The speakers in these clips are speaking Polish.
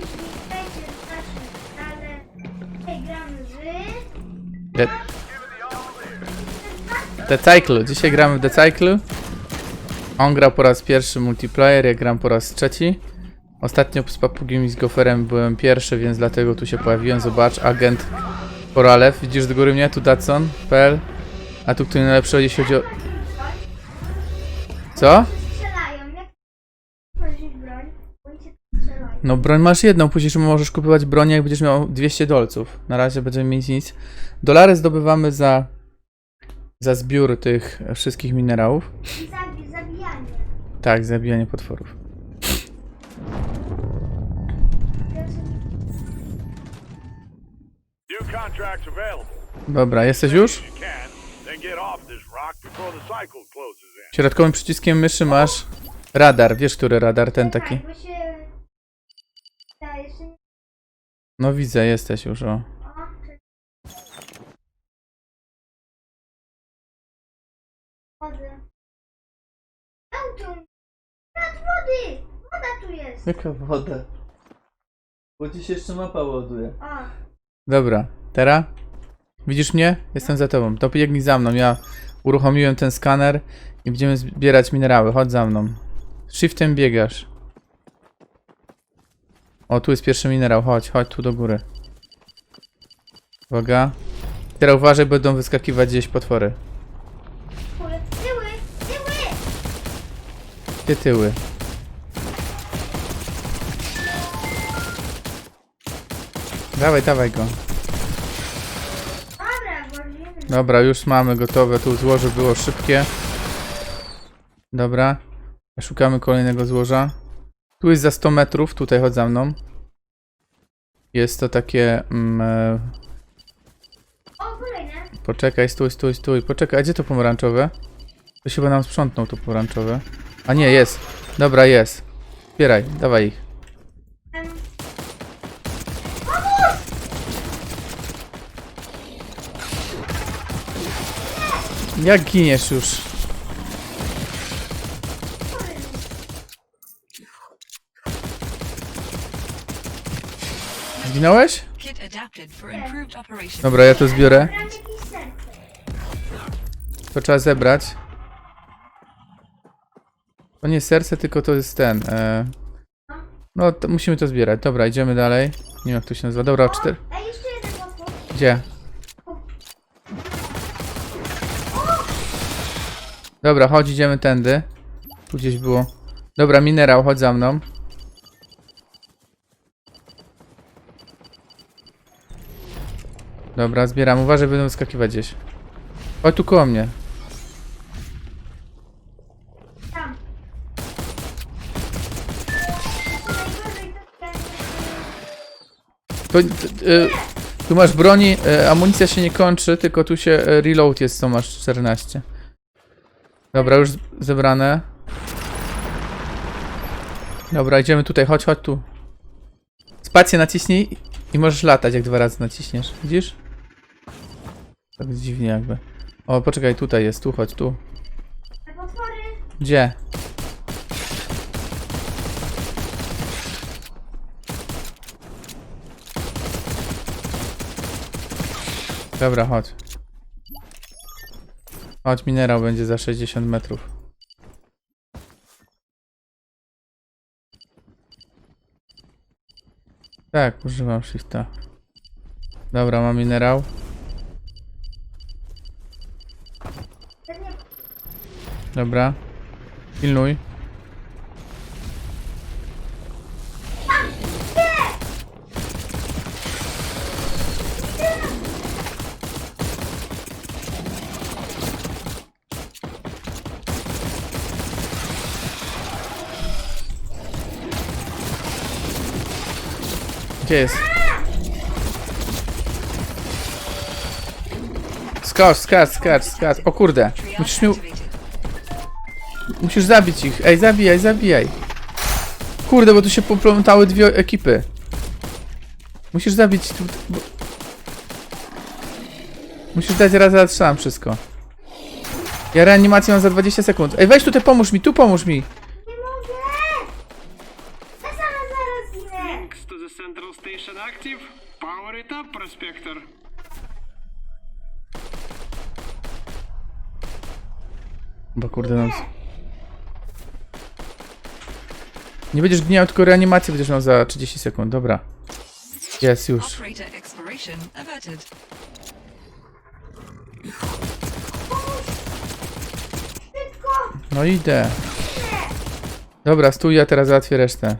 Cześć, witajcie w naszym. The, The Cycle. Dzisiaj gramy w The Cycle. On gra po raz pierwszy multiplayer, ja gram po raz trzeci. Ostatnio z Papugiem i z Goferem byłem pierwszy, więc dlatego tu się pojawiłem. Zobacz, agent Koralew. Widzisz do góry mnie? Tu Datson.pl A tu kto najlepszy, jeśli chodzi o... Co? Strzelają. Jak wchodzić broń, oni cię strzelają. No broń masz jedną, później możesz kupować broń jak będziesz miał 200 dolców. Na razie będziemy mieć nic. Dolary zdobywamy za za zbiór tych wszystkich minerałów. I zabi zabijanie. Tak, zabijanie potworów. New contracts available. Dobra, jesteś już? You can, then get off this rock before the cycle closes in. Środkowym przyciskiem myszy masz radar. Wiesz, który radar? Ten taki. Tak, bo się... Ja jeszcze nie... No widzę, jesteś już, o. Auto! Nad wody! Woda tu jest! Jaka woda? Bo dziś jeszcze mapa ładuje. O, Dobra, teraz? Widzisz mnie? Jestem za tobą. To biegnij za mną. Ja uruchomiłem ten skaner i będziemy zbierać minerały. Chodź za mną. Shiftem biegasz. O, tu jest pierwszy minerał. Chodź, chodź tu do góry. Uwaga. Teraz uważaj, będą wyskakiwać gdzieś potwory. kurde, tyły! Tyły! Gdzie tyły? Dawaj, dawaj go. Dobra, włożymy. Dobra, już mamy gotowe. Tu złoże było szybkie. Dobra. Szukamy kolejnego złoża. Tu jest za 100 metrów. Tutaj chodź za mną. Jest to takie... Mm, O, kolejne! poczekaj, stój, stój, stój. Poczekaj, a gdzie to pomarańczowe? To się chyba nam sprzątnął to pomarańczowe. A nie, jest. Dobra, jest. Zbieraj, dawaj ich. Jak giniesz już? Zginąłeś? Dobra, ja to zbiorę. To trzeba zebrać. To nie serce, tylko to jest ten. E... No, to musimy to zbierać. Dobra, idziemy dalej. Nie wiem jak to się nazywa. Dobra, cztery. Gdzie? Dobra, chodź, idziemy tędy. Tu gdzieś było. Dobra, minerał, chodź za mną. Dobra, zbieram. Uważaj, będą wyskakiwać gdzieś. Chodź tu koło mnie. To. To, y, tu masz broni, y, amunicja się nie kończy, tylko tu się y, reload jest, co masz 14. Dobra, już zebrane. Dobra, idziemy tutaj, chodź, chodź tu. Spację naciśnij i możesz latać, jak dwa razy naciśniesz. Widzisz? Tak dziwnie jakby. O, poczekaj, tutaj jest, tu, chodź, tu. Gdzie? Dobra, chodź. Chodź, minerał będzie za 60 metrów. Tak, używam shifta. Dobra, mam minerał. Ten nie... Dobra. Pilnuj. Gdzie jest? Skacz, skacz, skacz, skacz. O kurde. Musisz mi... Musisz zabić ich. Ej, zabijaj, zabijaj. Kurde, bo tu się poplątały dwie ekipy. Musisz zabić tu... Bo... Musisz dać raz za strzałem wszystko. Ja reanimację mam za 20 sekund. Ej, weź tutaj, pomóż mi, tu pomóż mi. Nie mogę! Ja sama zaraz ginę! To the central station active. Power it up, Prospector. Bo kurde nam... Nie będziesz gniał, tylko reanimację będziesz miał za 30 sekund, dobra. Jest już. No idę. Dobra, stój, ja teraz załatwię resztę.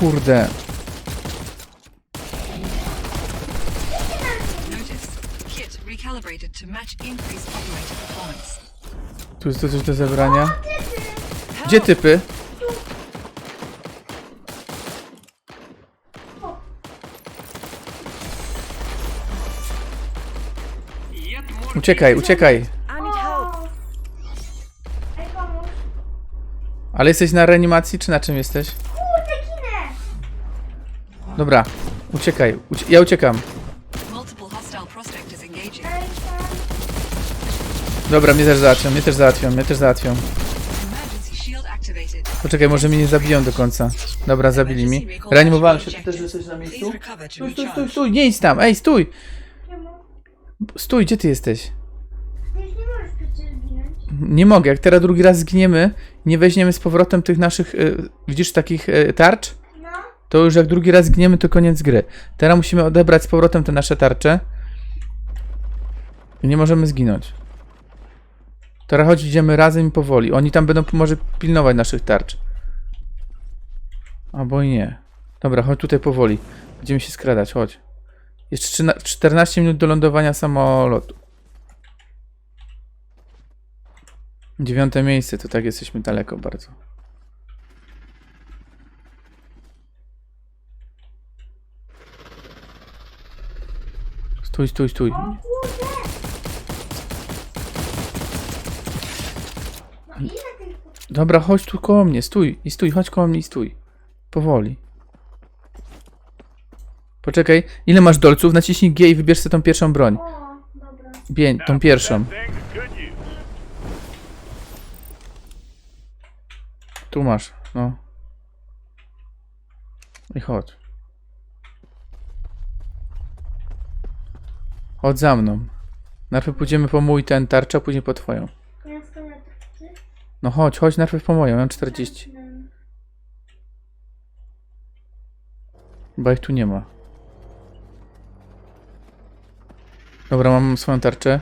Kurde. Notice. Kit recalibrated to match increased operator performance. Tu jest to coś do zebrania. Gdzie typy? Uciekaj, uciekaj. Ale jesteś na reanimacji, czy na czym jesteś? Dobra, uciekaj. Ucie ja uciekam. Dobra, mnie też załatwią, mnie też załatwią, mnie też załatwią. Poczekaj, może mnie nie zabiją do końca. Dobra, zabili mi. Reanimowałem się. Ty też jesteś na miejscu? Stój, stój, stój, stój, nie idź tam. Ej, stój! Stój, gdzie ty jesteś? Nie mogę, jak teraz drugi raz zgniemy, nie weźmiemy z powrotem tych naszych, y, widzisz, takich y, tarcz, No. to już jak drugi raz zgniemy, to koniec gry. Teraz musimy odebrać z powrotem te nasze tarcze. I nie możemy zginąć. Teraz chodź, idziemy razem i powoli. Oni tam będą może pilnować naszych tarcz. Albo i nie. Dobra, chodź tutaj powoli. Będziemy się skradać, chodź. Jeszcze 13 14 minut do lądowania samolotu. Dziewiąte miejsce, to tak jesteśmy daleko bardzo. Stój, stój, stój. O kurde! No ile tych... Dobra, chodź tu koło mnie, stój. I stój, chodź koło mnie i stój. Powoli. Poczekaj, ile masz dolców? Naciśnij G i wybierz sobie tą pierwszą broń. Bień, tą pierwszą. Tu masz, no. I chodź. Chodź za mną. Najpierw pójdziemy po mój ten tarcza, później po twoją. Ja 100 metrów, ty? No chodź, chodź najpierw po moją, mam 40. Mm. Bo ich tu nie ma. Dobra, mam swoją tarczę.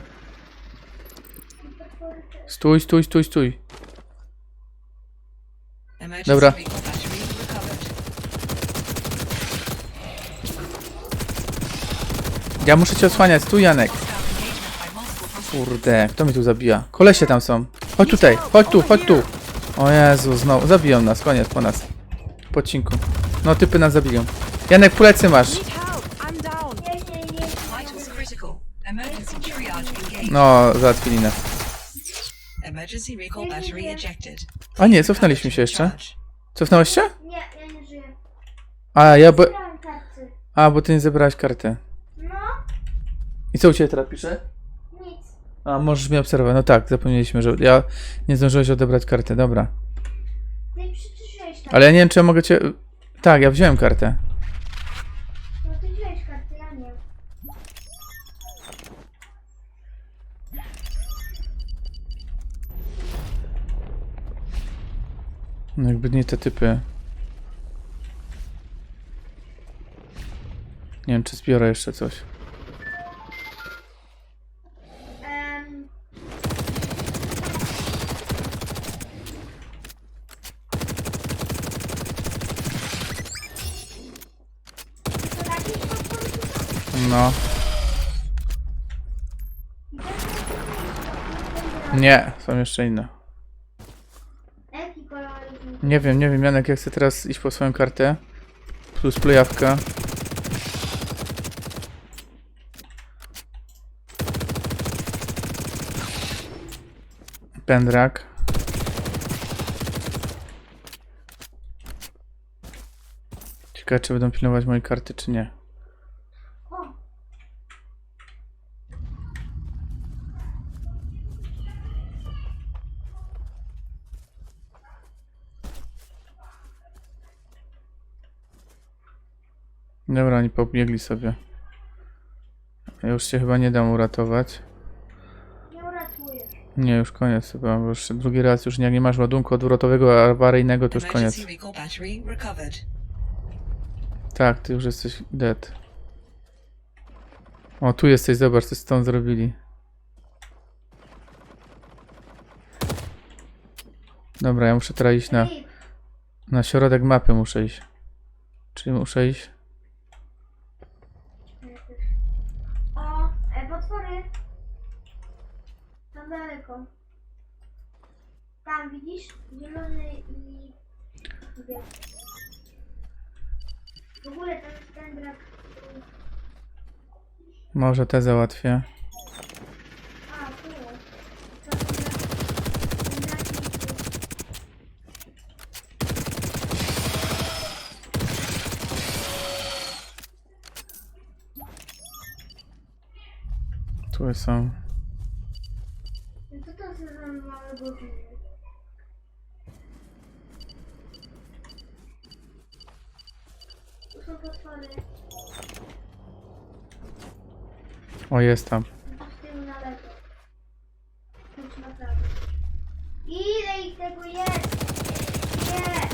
Stój, stój, stój, stój. Dobra. Ja muszę cię osłaniać, stój Janek. Kurde, kto mnie tu zabija? Kolesie tam są. Chodź tutaj, chodź tu, chodź tu. O Jezu, znowu, zabiją nas, koniec po nas. Po odcinku. No, typy nas zabiją. Janek, plecy masz. No, załatwili nas. A nie, cofnęliśmy się jeszcze. Cofnąłeś się? Nie, ja nie żyję. A, ja bo... Brałem karty. A, bo ty nie zebrałeś kartę. No, I co u ciebie teraz pisze? A, możesz mnie obserwować. No tak, zapomnieliśmy, że ja nie zdążyłeś odebrać kartę, dobra. Przyciszyłeś tam. Ale ja nie wiem, czy ja mogę cię... Tak, ja wziąłem kartę. No ty wziąłeś kartę, ja nie. No jakby nie te typy. Nie wiem, czy zbiorę jeszcze coś. No. Nie, są jeszcze inne. Nie wiem, nie wiem, Janek, jak chcę teraz iść po swoją kartę. Plus plejawka. Pendrak. Ciekawe, czy będą pilnować mojej karty, czy nie. Dobra, oni pobiegli sobie. Ja już się chyba nie dam uratować. Nie uratujesz. Nie, już koniec chyba, bo już drugi raz już jak nie masz ładunku odwrotowego awaryjnego, to już koniec. Tak, ty już jesteś dead. O, tu jesteś, zobacz, co z tą zrobili. Dobra, ja muszę teraz iść na, na środek mapy, muszę iść. Czyli muszę iść. O, potwory. Tam daleko. Tam widzisz? Zielony i biały. W ogóle ten, ten brak. Może te załatwię. A, tu. To ten brak. Ten brak jest- Tu są. No to to są za małe godziny. Tu są potwory. O, jest tam. Tu z tyłu na lewo. Chodź na prawo. Ile ich tego jest? Nie!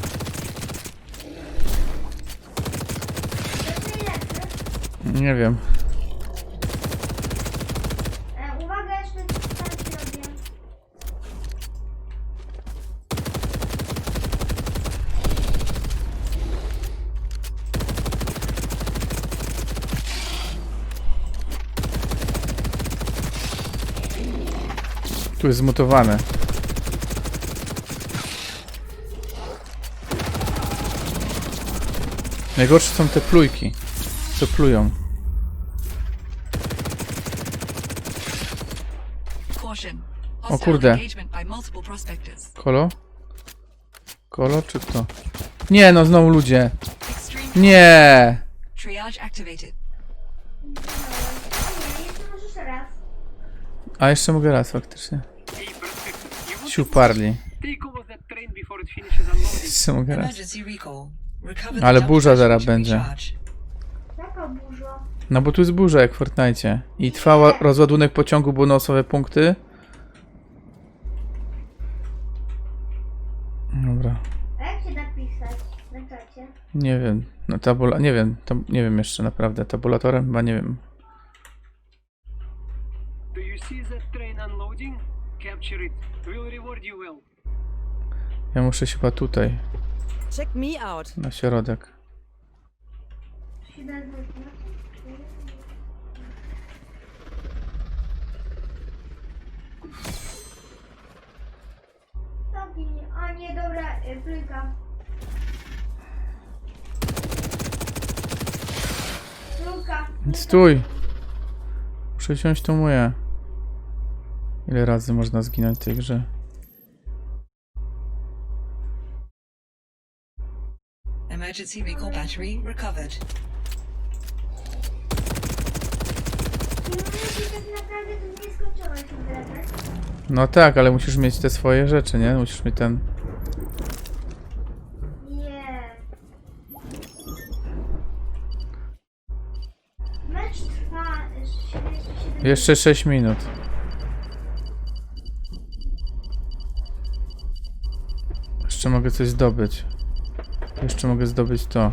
To jest najlepsze. Nie wiem. E, uwaga, jeszcze tam ci robię. Tu jest zmutowane. Najgorsze są te plujki, co plują. O kurde. Kolo? Kolo czy kto? Nie, no znowu ludzie. Nie! A jeszcze mogę raz faktycznie. Finishes unloading. Jeszcze mogę raz. Ale burza zaraz będzie. No bo tu jest burza jak w Fortnite. I trwa rozładunek pociągu bonusowe punkty. Dobra. A jak się pisać na czacie? Nie wiem. No tabula... Nie wiem. Tab... Nie wiem jeszcze naprawdę. Tabulatorem? Chyba nie wiem. Ja muszę się chyba tutaj. Check me out. Na środek. A nie, dobra. Plujka. Stój! Muszę wziąć tą moje. Ile razy można zginąć w tej grze? Emergency recall battery recovered. No tak, ale musisz mieć te swoje rzeczy, nie? Musisz mieć ten... Nie. Mecz trwa 77 Jeszcze 6 minut. Jeszcze mogę coś zdobyć. Jeszcze mogę zdobyć to.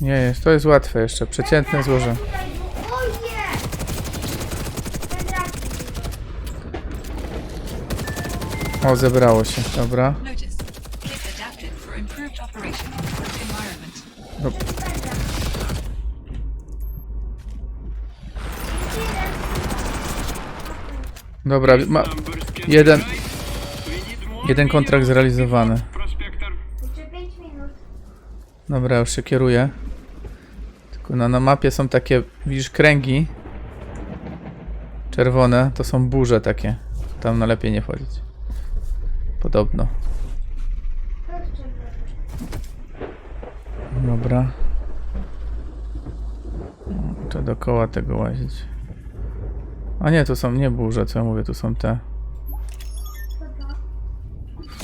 Nie jest, to jest łatwe jeszcze. Przeciętne złoże. Tutaj był- O nie! Ten brak był. O, zebrało się, dobra. Dobra, ma, jeden, jeden kontrakt zrealizowany. Prospector. Jeszcze 5 minut. Dobra, już się kieruję. Tylko na, na mapie są takie, widzisz, kręgi. Czerwone, to są burze takie. Tam na lepiej nie wchodzić. Podobno. Dobra. Trzeba dookoła tego łazić. A nie, to są nie burze, co ja mówię, tu są te.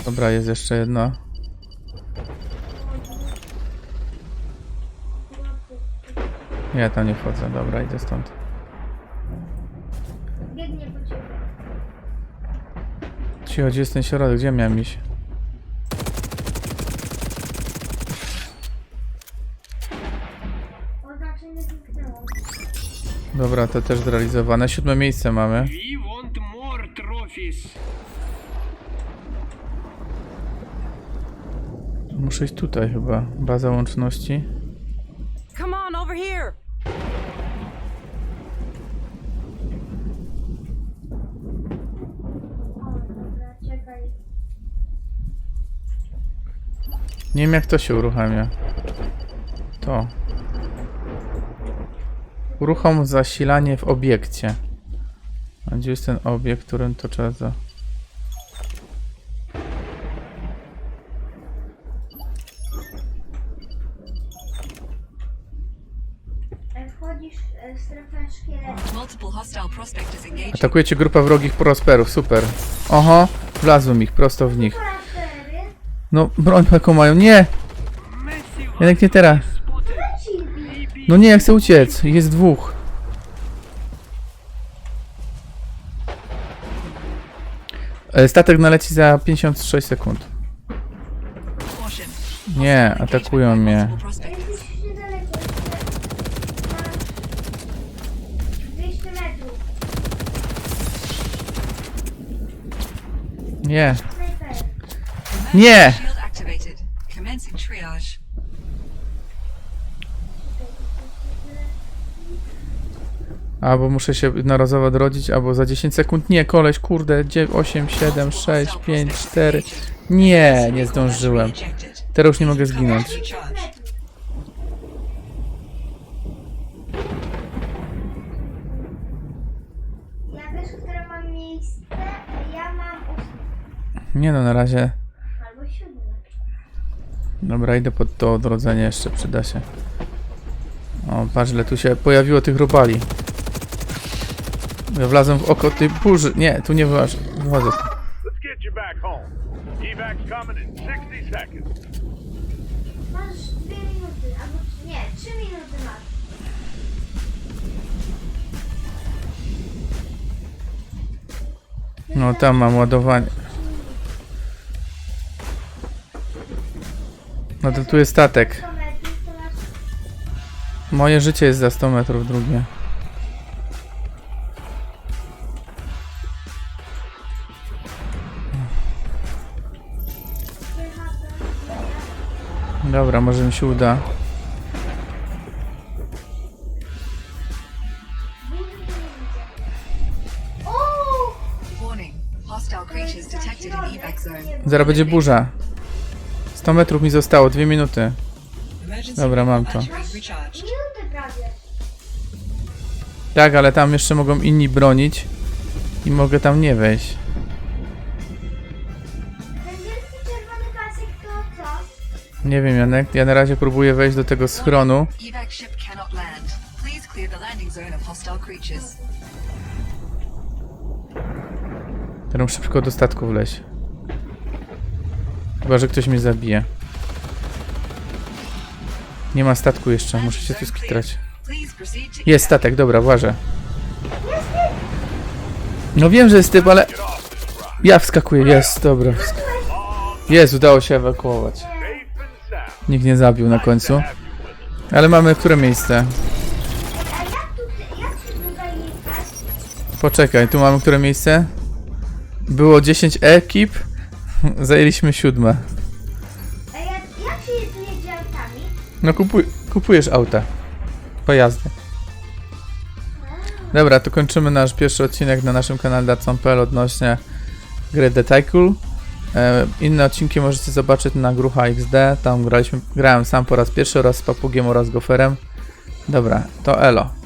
Dobra, jest jeszcze jedna. Nie, tam nie wchodzę. Dobra, idę stąd. Cicho, gdzie jest ten środek? Gdzie miałem iść? Dobra, to też zrealizowane. Siódme miejsce mamy. Muszę iść tutaj chyba. Baza łączności. Nie wiem jak to się uruchamia. To. Uruchom zasilanie w obiekcie. A gdzie jest ten obiekt, którym to trzeba za... E. Atakujecie grupę wrogich prosperów, super. Oho, wlazłem ich prosto w nich. No, broń jaką mają, nie! Jednak nie teraz. No nie, ja chcę uciec, jest dwóch. E, Statek naleci za 56 sekund. Nie, atakują mnie. multiple prospectors. Albo muszę się jednorazowo odrodzić, albo za 10 sekund. Nie, koleś, kurde, 8, 7, 6, 5, 4. Nie, nie zdążyłem. Teraz już nie mogę zginąć. Nie no, na razie. Dobra, idę pod to odrodzenie, jeszcze przyda się. O, patrz, ile tu się pojawiło tych robali. Ja wlazłem w oko tej burzy. Nie, tu nie wyłaż. Wychodzę. Let's get you back home. Evac's coming in 60 seconds. Masz dwie minuty, albo nie, trzy minuty masz. No, tam mam ładowanie. No to tu jest statek. 100 metrów to masz Moje życie jest za 100 metrów drugie. Dobra, może mi się uda. Zaraz będzie burza. 100 metrów mi zostało, 2 minuty. Dobra, mam to. Tak, ale tam jeszcze mogą inni bronić. I mogę tam nie wejść. Nie wiem, Janek. Ja na razie próbuję wejść do tego schronu. Teraz muszę szybko do statku wleźć. Chyba, że ktoś mnie zabije. Nie ma statku jeszcze, muszę się tu skitrać. Jest statek, dobra, włażę. No wiem, że jest typ, ale... Ja wskakuję, jest, dobra. Jest, udało się ewakuować. Nikt nie zabił na końcu. Ale mamy które miejsce? Poczekaj, tu mamy które miejsce? Było 10 ekip. Zajęliśmy siódme. A jak, jak się tu jedzie autami? No kupuj, kupujesz auta. Pojazdy. Dobra, to kończymy nasz pierwszy odcinek na naszym kanale Datsun.pl odnośnie gry The Tycoon. E, inne odcinki możecie zobaczyć na Grucha XD. Tam graliśmy, grałem sam po raz pierwszy oraz z Papugiem oraz Goferem. Dobra, to elo.